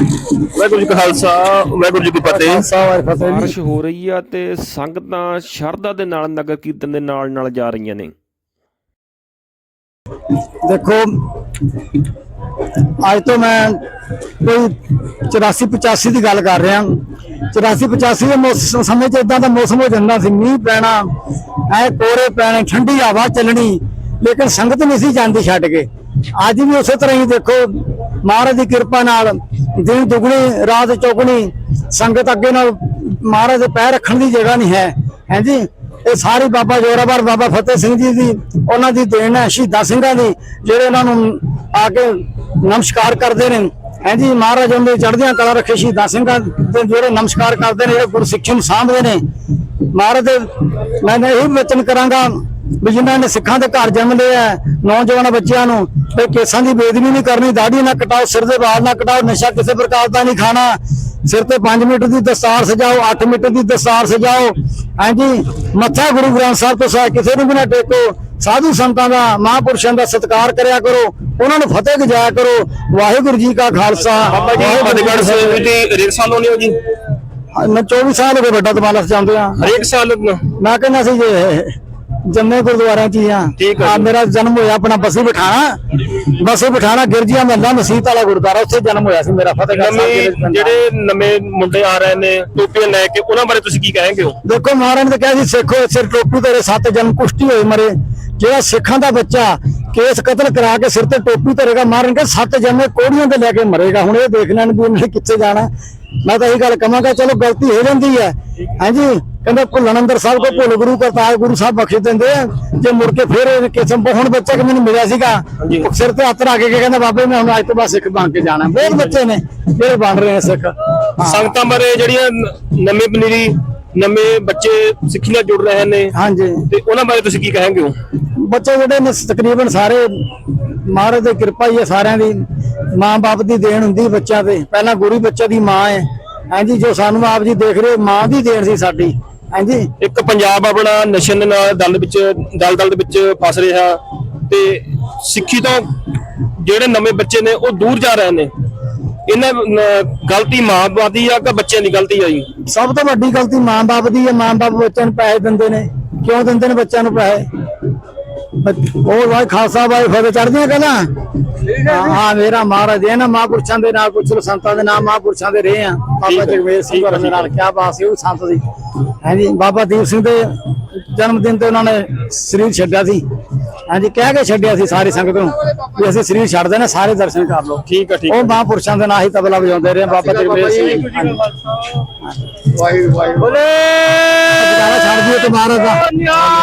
ਵਾਹਿਗੁਰੂ ਜੀ ਕਾ ਖਾਲਸਾ ਵਾਹਿਗੁਰੂ ਜੀ ਕੀ ਫਤਿਹ। ਸਾਹਿਬ ਫਤਿਹ ਜੀ ਬਾਰਿਸ਼ ਹੋ ਰਹੀ ਆ ਤੇ ਸੰਗਤਾਂ ਸ਼ਰਧਾ ਦੇ ਨਾਲ ਨਗਰ ਕੀਰਤਨ ਦੇ ਨਾਲ ਨਾਲ ਜਾ ਰਹੀਆਂ ਨੇ। ਦੇਖੋ ਅੱਜ ਤੋਂ ਮੈਂ ਕੋਈ 84 85 ਦੀ ਗੱਲ ਕਰ ਰਿਹਾ। 84 85 ਦੇ ਮੌਸਮ ਸਮੇਂ 'ਚ ਇਦਾਂ ਦਾ ਮੌਸਮ ਹੋ ਜਾਂਦਾ ਸੀ ਮੀਂਹ ਪੈਣਾ ਐ ਕੋਰੇ ਪੈਣੇ ਠੰਡੀ ਹਵਾ ਚੱਲਣੀ ਲੇਕਿਨ ਸੰਗਤ ਨਹੀਂ ਸੀ ਜਾਂਦੀ ਛੱਡ ਕੇ। ਅੱਜ ਵੀ ਉਸੇ ਤਰ੍ਹਾਂ ਹੀ ਦੇਖੋ ਮਹਾਰਾਜ ਦੀ ਕਿਰਪਾ ਨਾਲ ਦਿਨ ਦੁਗਣੀ ਰਾਤ ਚੌਗਣੀ ਸੰਗਤ ਅੱਗੇ ਨਾਲ ਮਹਾਰਾਜ ਦੇ ਪੈਰ ਰੱਖਣ ਦੀ ਜਗ੍ਹਾ ਨਹੀਂ ਹੈ। ਹਾਂਜੀ ਇਹ ਸਾਰੀ ਬਾਬਾ ਜੋਰਾਵਰ, ਬਾਬਾ ਫਤਿਹ ਸਿੰਘ ਜੀ ਦੀ, ਉਹਨਾਂ ਦੀ ਦੇਣ ਹੈ, ਸ਼ਹੀਦਾਂ ਸਿੰਘਾਂ ਦੀ, ਜਿਹੜੇ ਉਹਨਾਂ ਨੂੰ ਆ ਕੇ ਨਮਸਕਾਰ ਕਰਦੇ ਨੇ। ਹਾਂਜੀ ਮਹਾਰਾਜ ਉਹਨਾਂ ਦੇ ਚੜ੍ਹਦੀਆਂ ਕਲਾ ਰੱਖੇ ਸ਼ਹੀਦਾਂ ਸਿੰਘਾਂ ਦੇ ਜਿਹੜੇ ਨਮਸਕਾਰ ਕਰਦੇ ਨੇ, ਜਿਹੜੇ ਗੁਰਸਿੱਖੀ ਨੂੰ ਸਾਂਭਦੇ ਨੇ। ਮਹਾਰਾਜ ਦੇ ਮੈਂ ਤਾਂ ਇਹ ਵਚਨ ਕਰਾਂਗਾ ਵੀ ਜਿਨ੍ਹਾਂ ਨੇ ਸਿੱਖਾਂ ਦੇ ਘਰ ਜਨਮ ਲਿਆ ਹੈ, ਨੌਜਵਾਨ ਬੱਚਿਆਂ ਨੂੰ ਤੇ ਕੇਸਾਂ ਦੀ ਬੇਦਬੀ ਨਹੀਂ ਕਰਨੀ ਦਾੜੀ ਨਾ ਕਟਾਓ ਸਿਰ ਦੇ ਵਾਲ ਨਾ ਕਟਾਓ ਨਸ਼ਾ ਕਿਸੇ ਪ੍ਰਕਾਰ ਦਾ ਨਹੀਂ ਖਾਣਾ। ਸਿਰ ਤੇ 5 ਮੀਟਰ ਦੀ ਦਸਤਾਰ ਸਜਾਓ 8 ਮੀਟਰ ਦੀ ਦਸਤਾਰ ਸਜਾਓ। ਹਾਂਜੀ ਮੱਥਾ ਗੁਰੂ ਗ੍ਰੰਥ ਸਾਹਿਬ ਤੋਂ ਸਾ ਕਿਸੇ ਨੂੰ ਵੀ ਨਾ ਟੇਕੋ। ਸਾਧੂ ਸੰਤਾਂ ਦਾ ਮਹਾਂਪੁਰਸ਼ਾਂ ਦਾ ਸਤਿਕਾਰ ਕਰਿਆ ਕਰੋ। ਉਹਨਾਂ ਨੂੰ ਫਤਿਹ ਗਜਾਇਆ ਕਰੋ। ਵਾਹਿਗੁਰੂ ਜੀ ਕਾ ਖਾਲਸਾ। ਫਤਿਹਗੜ੍ਹ ਫਤਿਹ। ਸਾਹਿਬ ਹੋ ਜੀ? ਮੈਂ 24 ਸਾਲ ਹੋ ਗਏ ਵੱਡਾ ਦਮਾਲਸ ਜਾਂਦੇ ਆ ਹਰੇਕ ਸਾਲ? ਮੈਂ ਕਹਿੰਦਾ ਸੀ ਜੇ ਜੰਮੇ ਗੁਰਦੁਆਰਿਆਂ ਚ ਹੀ ਆ ਆ ਜੀ। ਮੇਰਾ ਜਨਮ ਹੋਇਆ ਆਪਣਾ ਬਸੀ ਬਿਠਾਣਾ ਬਸੀ ਬਿਠਾਣਾ ਗਿਰਜੀਆ ਮਹੱਲਾ ਮਸੀਤ ਵਾਲਾ ਗੁਰਦੁਆਰਾ ਉੱਥੇ ਜਨਮ ਹੋਇਆ ਸੀ ਮੇਰਾ ਫਤਿਹਗੜ੍ਹ ਸਾਹਿਬ। ਜਿਹੜੇ ਨਵੇਂ ਮੁੰਡੇ ਆ ਰਹੇ ਨੇ ਟੋਪੀਆਂ ਲੈ ਕੇ ਉਹਨਾਂ ਬਾਰੇ ਤੁਸੀਂ ਕੀ ਕਹਾਂਗੇ ਹੋ ਦੇਖੋ ਮਹਾਰਾਜ ਨੇ ਕਿਹਾ ਸੀ ਸਿੱਖੋ ਸਿਰ ਟੋਪੀ ਤੇਰੇ ਸੱਤ ਜਨਮ ਕੁਸ਼ਤੀ ਹੋਏ ਮਰੇ ਜਿਹੜਾ ਸਿੱਖਾਂ ਦਾ ਬੱਚਾ ਕੇਸ ਕਤਲ ਕਰਾ ਕੇ ਸਿਰ ਤੇ ਟੋਪੀ ਧਰੇਗਾ ਕਿਹਾ ਸੱਤ ਜਨਮੇ ਕੋੜੀਆਂ ਤੇ ਲੈ ਕੇ ਮਰੇਗਾ। ਹੁਣ ਇਹ ਦੇਖ ਲੈਣ ਵੀ ਉਹਨੇ ਕਿੱਥੇ ਜਾਣਾ। ਮੈਂ ਤਾਂ ਇਹੀ ਗੱਲ ਕਹਾਂਗਾ ਚਲੋ ਗਲਤੀ ਹੋ ਜਾਂਦੀ ਹੈ। ਹਾਂਜੀ? ਕਹਿੰਦੇ ਭੁੱਲਣ ਅੰਦਰ ਸਭ ਕੋ ਭੁੱਲ ਗੁਰੂ ਕਰਤਾਰ ਗੁਰੂ ਸਾਹਿਬ ਬਖਸ਼ ਦਿੰਦੇ ਆ। ਜੇ ਮੁੜ ਕੇ ਫਿਰ ਇਹ ਕਿਸਮ ਹੁਣ ਬੱਚਾ ਕਿ ਮੈਨੂੰ ਮਿਲਿਆ ਸੀਗਾ? ਸਿਰ ਤੇ ਹੱਥ ਰੱਖ ਕੇ ਕਹਿੰਦਾ ਬਾਬੇ ਮੈਂ ਹੁਣ ਅੱਜ ਤੋਂ ਬਾਅਦ ਸਿੱਖ ਬਣ ਕੇ ਜਾਣਾ। ਬਹੁਤ ਬੱਚੇ ਨੇ ਜਿਹੜੇ ਬਣ ਰਹੇ ਨੇ ਸਿੱਖ। ਸੰਗਤਾਂ ਬਾਰੇ ਜਿਹੜੀਆਂ ਨਵੇਂ ਪਨੀਰੀ ਨਵੇਂ ਬੱਚੇ ਸਿੱਖੀ ਨਾਲ ਜੁੜ ਰਹੇ ਨੇ। ਹਾਂਜੀ। ਤੇ ਉਹਨਾਂ ਬਾਰੇ ਤੁਸੀਂ ਕੀ ਕਹਾਂਗੇ? ਹੋ ਬੱਚੇ ਜਿਹੜੇ ਨੇ ਤਕਰੀਬਨ ਸਾਰੇ ਮਹਾਰਾਜ ਦੀ ਕਿਰਪਾ ਹੀ ਹੈ ਸਾਰਿਆਂ ਦੀ ਮਾਂ-ਬਾਪ ਦੀ ਦੇਣ ਹੁੰਦੀ ਬੱਚਿਆਂ ਤੇ। ਪਹਿਲਾਂ ਗੁਰੂ ਬੱਚੇ ਦੀ ਮਾਂ ਹੈ। ਹਾਂਜੀ ਜੋ ਸਾਨੂੰ ਆਪ ਜੀ ਦੇਖ ਰਹੇ ਹੋ, ਮਾਂ ਦੀ ਦੇਣ ਸੀ ਸਾਡੀ। ਹਾਂਜੀ। ਇੱਕ ਪੰਜਾਬ ਆਪਣਾ ਨਸ਼ਨ ਦੇ ਨਾਲ ਦਲ ਵਿੱਚ ਦਲ ਦਲ ਦੇ ਵਿੱਚ ਫਸ ਰਿਹਾ ਤੇ ਸਿੱਖੀ ਤੋਂ ਜਿਹੜੇ ਨਵੇਂ ਬੱਚੇ ਨੇ ਉਹ ਦੂਰ ਜਾ ਰਹੇ ਨੇ। ਇਹਨਾਂ ਗਲਤੀ ਮਾਂ-ਬਾਪ ਦੀ ਆ ਕਿ ਬੱਚਿਆਂ ਦੀ ਗਲਤੀ ਆ ਜੀ? ਸਭ ਤੋਂ ਵੱਡੀ ਗਲਤੀ ਮਾਂ-ਬਾਪ ਦੀ ਹੈ। ਮਾਂ-ਬਾਪ ਬੱਚਿਆਂ ਨੂੰ ਪੈਸੇ ਦਿੰਦੇ ਨੇ। ਕਿਉਂ ਦਿੰਦੇ ਨੇ ਬੱਚਿਆਂ ਨੂੰ ਪੈਸੇ? ਉਹ ਵਾਹਿ ਖਾਲਸਾ ਵਾਹਿ ਫਤਿਹ। ਚੜਦੀਆਂ ਕਹਿੰਦਾ ਹਾਂ ਹਾਂ ਮੇਰਾ ਮਹਾਰਾਜ ਹੈ ਨਾ ਮਹਾਂਪੁਰਸ਼ਾਂ ਦੇ ਨਾਲ ਲੋ ਸੰਤਾਂ ਦੇ ਨਾਮ ਮਹਾਂਪੁਰਸ਼ਾਂ ਦੇ ਰਹੇ ਆ। ਬਾਬਾ ਜਗਵੇਰ ਸਿੰਘ ਹੋਰਾਂ ਦੇ ਨਾਲ ਕਿਆ ਬਾਤ ਸੀ ਉਹ ਸੰਤ ਦੀ ਹਾਂਜੀ ਬਾਬਾ ਦੀਪ ਸਿੰਘ ਦੇ ਜਨਮ ਦਿਨ ਤੇ ਉਹਨਾਂ ਨੇ ਸਰੀਰ ਛੱਡਿਆ ਸੀ। ਹਾਂਜੀ ਕਹਿ ਕੇ ਛੱਡਿਆ ਸੀ ਸਾਰੀ ਸੰਗਤ ਨੂੰ ਵੀ ਅਸੀਂ ਸਰੀਰ ਛੱਡ ਦੇਣਾ ਸਾਰੇ ਦਰਸ਼ਨ ਕਰ ਲਓ। ਠੀਕ ਆ ਠੀਕ ਉਹ ਮਹਾਂਪੁਰਸ਼ਾਂ ਦੇ ਨਾਲ ਹੀ ਤਬਲਾ ਵਜਾਉਂਦੇ ਰਹੇ ਬਾਬਾ ਜਗਵੇਰ ਸਿੰਘ। ਜੀ। ਹਾਂਜੀ। ਬੋਲੇ! ਮਹਾਰਾਜ ਦਾ।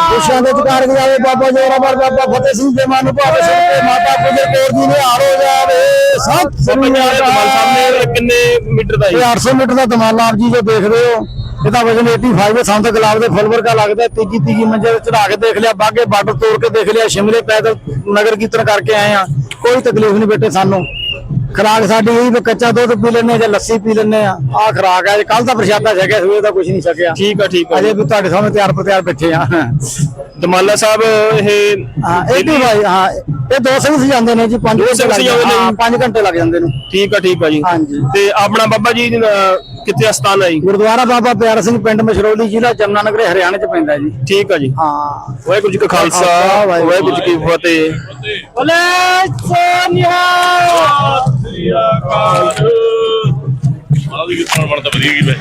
ਖੁਸ਼ੀਆਂ ਦੇ ਜਗਾਰ ਗਜਾਵੇ ਬਾਬਾ ਜੋਰਾਵਰ ਬਾਬਾ ਫਤਿਹ ਸਿੰਘ ਦੇ ਮਨ ਭਾਵੇ ਤੇ ਮਾਤਾ ਗੁਜਰ ਕੌਰ ਜੀ ਨੇ ਹਾਰ ਹੋ ਜਾਵੇ। ਸਤਿ ਸ੍ਰੀ ਅਕਾਲ ਸਾਹਮਣੇ ਕਿੰਨੇ ਮੀਟਰ ਦਾ ਇਹ 800 ਮੀਟਰ ਦਾ ਦਮਾਲਾ ਆਪ ਜੀ ਜੋ ਦੇਖਦੇ ਹੋ। ਇਹਦਾ ਵਜ਼ਨ 85 ਹੈ ਸੰਤ ਗੁਲਾਬ ਦੇ ਫੁੱਲ ਵਰਗਾ ਲੱਗਦਾ ਤੀਜੀ ਤੀਜੀ ਮੰਜ਼ਿਲ ਤੇ ਚੜਾ ਕੇ ਦੇਖ ਲਿਆ ਬਾਗੇ ਬਾਰਡਰ ਤੋੜ ਕੇ ਦੇਖ ਲਿਆ ਸ਼ਿਮਲੇ ਪੈਦਲ ਨਗਰ ਕੀਰਤਨ ਕਰਕੇ ਆਏ ਆ ਕੋਈ ਤਕਲੀਫ ਨਹੀਂ ਬੇਟੇ ਸਾਨੂੰ। ਖਰਾਕ ਸਾਡੀ ਇਹ ਵੀ ਕੱਚਾ ਦੁੱਧ ਪੀ ਲੈਣੇ ਜਾਂ ਲੱਸੀ ਪੀ ਲੈਣੇ ਆ ਆ ਖਰਾਕ ਹੈ ਕੱਲ ਦਾ ਪ੍ਰਸ਼ਾਦਾ ਛਕਿਆ ਸਵੇਰ ਦਾ ਕੁਝ ਨਹੀਂ ਛਕਿਆ। ਠੀਕ ਆ ਠੀਕ ਆ। ਅਜੇ ਵੀ ਤੁਹਾਡੇ ਸਾਹਮਣੇ ਤਿਆਰ ਪਤਿਆਰ ਬੈਠੇ ਆ ਦਮਾਲਾ ਸਾਹਿਬ ਇਹ ਹਾਂ ਇਹ ਵੀ ਭਾਈ ਹਾਂ ਇਹ ਦੋ ਸਿੰਘ ਸਜਾਉਂਦੇ ਨੇ ਜੀ 5 ਦੋ ਘੰਟੇ ਸਿੰਘ ਨੇ। ਜਾਂਦੇ ਜੀ। 5 ਘੰਟੇ ਲੱਗ ਜਾਂਦੇ ਨੇ। ਠੀਕ ਆ ਠੀਕ ਆ ਜੀ। ਹਾਂਜੀ। ਤੇ ਆਪਣਾ ਬਾਬਾ ਜੀ ਕਿੱਥੇ ਸਥਾਨ ਹੈ ਜੀ? ਗੁਰਦੁਆਰਾ ਬਾਬਾ ਪਿਆਰਾ ਸਿੰਘ ਪਿੰਡ ਮਸ਼ਰੋਲੀ ਜ਼ਿਲ੍ਹਾ ਜਮਨਾਨਗਰ ਹਰਿਆਣਾ ਚ ਪੈਂਦਾ ਜੀ। ਠੀਕ ਆ ਜੀ। ਹਾਂ। ਵਾਹਿਗੁਰੂ ਜੀ ਕਾ ਖਾਲਸਾ ਵਾਹਿਗੁਰੂ ਵਾਹਿਗੁਰੂ ਜੀ ਕੀ ਫਤਿਹ। ਬੋਲੇ ਸੋਨਿਆ ਆਹ ਵੀ ਕਿਤਨਾ ਬਣਦਾ ਵਧੀਆ ਕੀ ਬੈ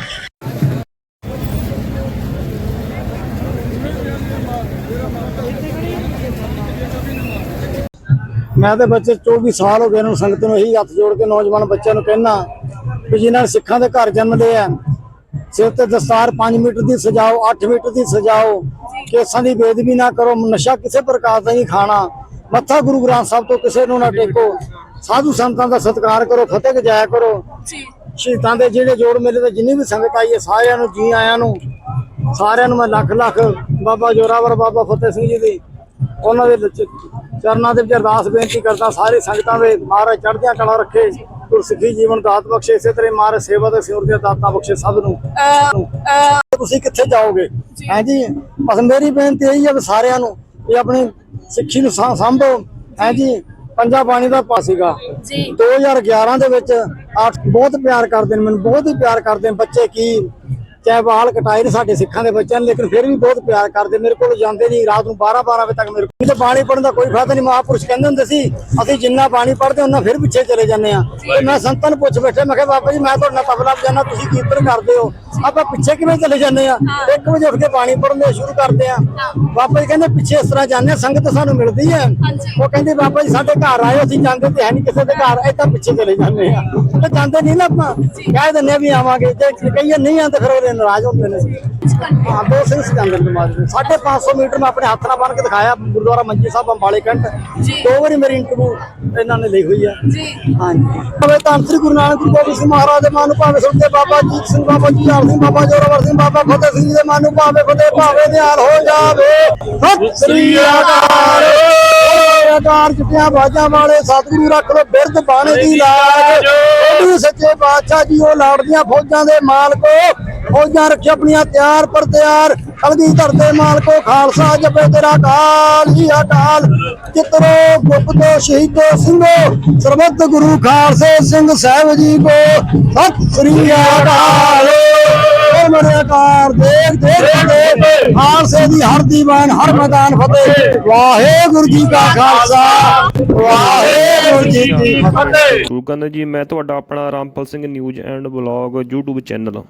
ਮੈਂ ਤੇ ਬੱਚੇ 24 ਸਾਲ ਹੋ ਗਏ ਨੂੰ ਸੰਗਤ ਨੂੰ ਇਹੀ ਹੱਥ ਜੋੜ ਕੇ ਨੌਜਵਾਨ ਬੱਚਿਆਂ ਨੂੰ ਕਹਿਣਾ ਵੀ ਜਿਨ੍ਹਾਂ ਨੇ ਸਿੱਖਾਂ ਦੇ ਘਰ ਜਨਮ ਲਿਆ ਸਿਰ ਤੇ ਦਸਤਾਰ 5 ਮੀਟਰ ਦੀ ਸਜਾਓ 8 ਮੀਟਰ ਦੀ ਸਜਾਓ, ਕੇਸਾਂ ਦੀ ਬੇਦਬੀ ਨਾ ਕਰੋ, ਨਸ਼ਾ ਕਿਸੇ ਪ੍ਰਕਾਰ ਦਾ ਨਹੀਂ ਖਾਣਾ, ਮੱਥਾ ਗੁਰੂ ਗ੍ਰੰਥ ਸਾਹਿਬ ਤੋਂ ਕਿਸੇ ਨੂੰ ਨਾ ਟੇਕੋ। ਸਾਧੂ ਸੰਤਾਂ ਦਾ ਸਤਿਕਾਰ ਕਰੋ ਫਤਿਹ ਗਜਾਇਆ ਕਰੋ। ਸ਼ਹੀਦਾਂ ਦੇ ਜਿਹੜੇ ਜੋੜ ਮੇਲੇ ਤੇ ਜਿੰਨੀ ਵੀ ਸੰਗਤ ਆਈ ਹੈ ਸਾਰਿਆਂ ਨੂੰ ਜੀ ਆਇਆਂ ਨੂੰ ਸਾਰਿਆਂ ਨੂੰ ਮੈਂ ਲੱਖ ਲੱਖ ਬਾਬਾ ਜੋਰਾਵਰ ਬਾਬਾ ਫਤਿਹ ਸਿੰਘ ਜੀ ਦੀ ਉਹਨਾਂ ਦੇ ਚਰਨਾਂ ਦੇ ਵਿੱਚ ਅਰਦਾਸ ਬੇਨਤੀ ਕਰਦਾ ਸਾਰੇ ਸੰਗਤਾਂ ਦੇ ਮਹਾਰਾਜ ਚੜ੍ਹਦੀਆਂ ਕਲਾ ਰੱਖੇ ਗੁਰਸਿੱਖੀ ਜੀਵਨ ਦਾਤ ਬਖਸ਼ੇ ਇਸੇ ਤਰ੍ਹਾਂ ਮਹਾਰਾਜ ਸੇਵਾ ਤੇ ਸਿਉਰ ਦੀਆਂ ਦਾਤਾਂ ਬਖਸ਼ੇ ਸਭ ਨੂੰ। ਤੁਸੀਂ ਕਿੱਥੇ ਜਾਓਗੇ? ਹਾਂਜੀ ਬਸ ਮੇਰੀ ਬੇਨਤੀ ਇਹੀ ਹੈ ਵੀ ਸਾਰਿਆਂ ਨੂੰ ਇਹ ਆਪਣੀ ਸਿੱਖੀ ਨੂੰ ਸਾਂਭੋ। ਹਾਂਜੀ ਪੰਜਾ ਪਾਣੀ ਦਾ ਪਾ ਸੀਗਾ। ਜੀ। 2011 ਦੇ ਵਿੱਚ ਬਹੁਤ ਪਿਆਰ ਕਰਦੇ ਨੇ ਮੈਨੂੰ ਬਹੁਤ ਹੀ ਪਿਆਰ ਕਰਦੇ ਨੇ ਬੱਚੇ ਕੀ ਚਾਹੇ ਵਾਲ ਕਟਾਏ ਨੇ ਸਾਡੇ ਸਿੱਖਾਂ ਦੇ ਬੱਚਿਆਂ ਨੇ ਲੇਕਿਨ ਫਿਰ ਵੀ ਬਹੁਤ ਪਿਆਰ ਕਰਦੇ ਮੇਰੇ ਕੋਲ ਜਾਂਦੇ ਨਹੀਂ ਰਾਤ ਨੂੰ 12 12 ਵਜੇ ਤੱਕ ਮੇਰੇ ਕੋਲ। ਤੇ ਬਾਣੀ ਪੜਨ ਦਾ ਕੋਈ ਫਾਇਦਾ ਨਹੀਂ ਮਹਾਂਪੁਰਸ਼ ਕਹਿੰਦੇ ਹੁੰਦੇ ਸੀ ਅਸੀਂ ਜਿੰਨਾ ਬਾਣੀ ਪੜਦੇ ਉਹਨਾਂ ਫਿਰ ਪਿੱਛੇ ਚਲੇ ਜਾਂਦੇ ਆ ਤੇ ਮੈਂ ਸੰਤਾਂ ਨੂੰ ਪੁੱਛ ਬੈਠੇ ਮੈਂ ਕਿਹਾ ਬਾਬਾ ਜੀ ਮੈਂ ਤੁਹਾਡੇ ਨਾਲ ਤਬਲਾ ਵਜਾਣਾ ਤੁਸੀਂ ਕੀਰਤਨ ਕਰਦੇ ਹੋ। ਆਪਾਂ ਪਿੱਛੇ ਕਿਵੇਂ ਚਲੇ ਜਾਂਦੇ ਆ 1 ਵਜੇ ਉੱਠ ਕੇ ਬਾਣੀ ਪੜਨ ਸ਼ੁਰੂ ਕਰਦੇ ਆ ਬਾਬਾ ਜੀ ਕਹਿੰਦੇ ਪਿੱਛੇ ਇਸ ਤਰ੍ਹਾਂ ਜਾਂਦੇ ਆ ਸੰਗਤ ਸਾਨੂੰ ਮਿਲਦੀ ਹੈ। ਉਹ ਕਹਿੰਦੇ ਬਾਬਾ ਜੀ ਸਾਡੇ ਘਰ ਆਏ ਅਸੀਂ ਜਾਂਦੇ ਤੇ ਹੈ ਨਹੀਂ ਕਿਸੇ ਦੇ ਘਰ ਏਦਾਂ ਪਿੱਛੇ ਚਲੇ ਜਾਂਦੇ ਆ ਤੇ ਜਾਂਦੇ ਨਹੀਂ ਨਾ ਆਪਾਂ। ਕਹਿ ਦਿੰਦੇ ਵੀ ਆਵਾਂਗੇ ਜੇ ਕਹੀਏ ਨਹੀਂ ਆਉਂਦੇ ਫਿਰ ਉਹ ਨਾਰਾਜ਼ ਹੁੰਦੇ ਨੇ। ਹਾਂ ਦੋ ਸਿੰਘ ਸੀ ਜਾਂਦੇ ਨੇ। ਮਾਰ ਦੇ 550 ਮੀਟਰ ਮੈਂ ਆਪਣੇ ਹੱਥ ਨਾਲ ਬੰਨ ਕੇ ਦਿਖਾਇਆ ਗੁਰਦੁਆਰਾ ਮੰਜੀ ਸਾਹਿਬ ਅੰਬਾਲੇ ਕੰਟ। ਜੀ। ਦੋ ਵਾਰੀ ਮੇਰੀ ਇੰਟਰਵਿਊ ਇਹਨਾਂ ਨੇ ਲਈ ਹੋਈ ਹੈ। ਜੀ। ਹਾਂਜੀ। ਭਾਵੇਂ ਤਾਂ ਸ੍ਰੀ ਗੁਰੂ ਨਾਨਕ ਗੁਰੂ ਗੋਬਿੰਦ ਸਿੰਘ ਮਹਾਰਾਜ ਦੇ ਮਨ ਭਾਵੇਂ ਸੁਣਦੇ ਬਾਬਾ ਜੀਤ ਸਿੰਘ ਬਾਬਾ ਜੀਆਰ ਸਿੰਘ ਬਾਬਾ ਜੋਰਾਵਰ ਸਿੰਘ ਬਾਬਾ ਫਤਿਹ ਸਿੰਘ ਜੀ ਦੇ ਮਨ ਭਾਵੇਂ ਫਤਿਹ ਭਾਵੇਂ ਨਿਹਾਲ ਹੋ ਜਾਵੇ। ਸਤਿ ਸ੍ਰੀ ਅਕਾਲ। ਅਕਾਰ ਚਿੱਟੀਆਂ ਬਾਜਾਂ ਵਾਲੇ ਸਤਿਗੁਰੂ ਰੱਖ ਲੋ ਬਿਰਧ ਬਾਣੇ ਦੀ ਲਾਜ। ਸੱਚੇ ਬਾਦਸ਼ਾਹ ਜੀ ਉਹ ਲਾੜਦੀਆਂ ਫੌਜਾਂ ਦੇ ਮਾਲਕੋ। ਫੌਜਾਂ ਰੱਖੀ ਆਪਣੀਆਂ ਤਿਆਰ ਪਰ ਤਿਆਰ। ਕਲਗੀ ਧਰਦੇ ਮਾਲਕੋ ਖਾਲਸਾ ਜਪੇ ਤੇਰਾ ਕਾਲ ਹੀ ਅਕਾਲ ਚਿਤਰੋ ਗੁਪਤੋ ਸ਼ਹੀਦੋ ਸਿੰਘੋ, ਸਰਬੱਤ ਗੁਰੂ ਖਾਲਸੇ ਸਿੰਘ ਸਾਹਿਬ ਜੀ ਕੋ। ਸਤਿ ਸ੍ਰੀ ਅਕਾਲ। ਓ ਦੇਖ ਦੇਖ ਖਾਲਸੇ ਦੀ ਹਰ ਦੀਵਾਨ, ਹਰ ਮੈਦਾਨ ਫਤਿਹ। ਵਾਹਿਗੁਰੂ ਜੀ ਕਾ ਖਾਲਸਾ। ਵਾਹਿਗੁਰੂ ਜੀ ਕੀ ਫਤਿਹ। ਗੁਰੂ ਜੀ, ਮੈਂ ਤੁਹਾਡਾ ਆਪਣਾ Rampal Singh news and blog YouTube channel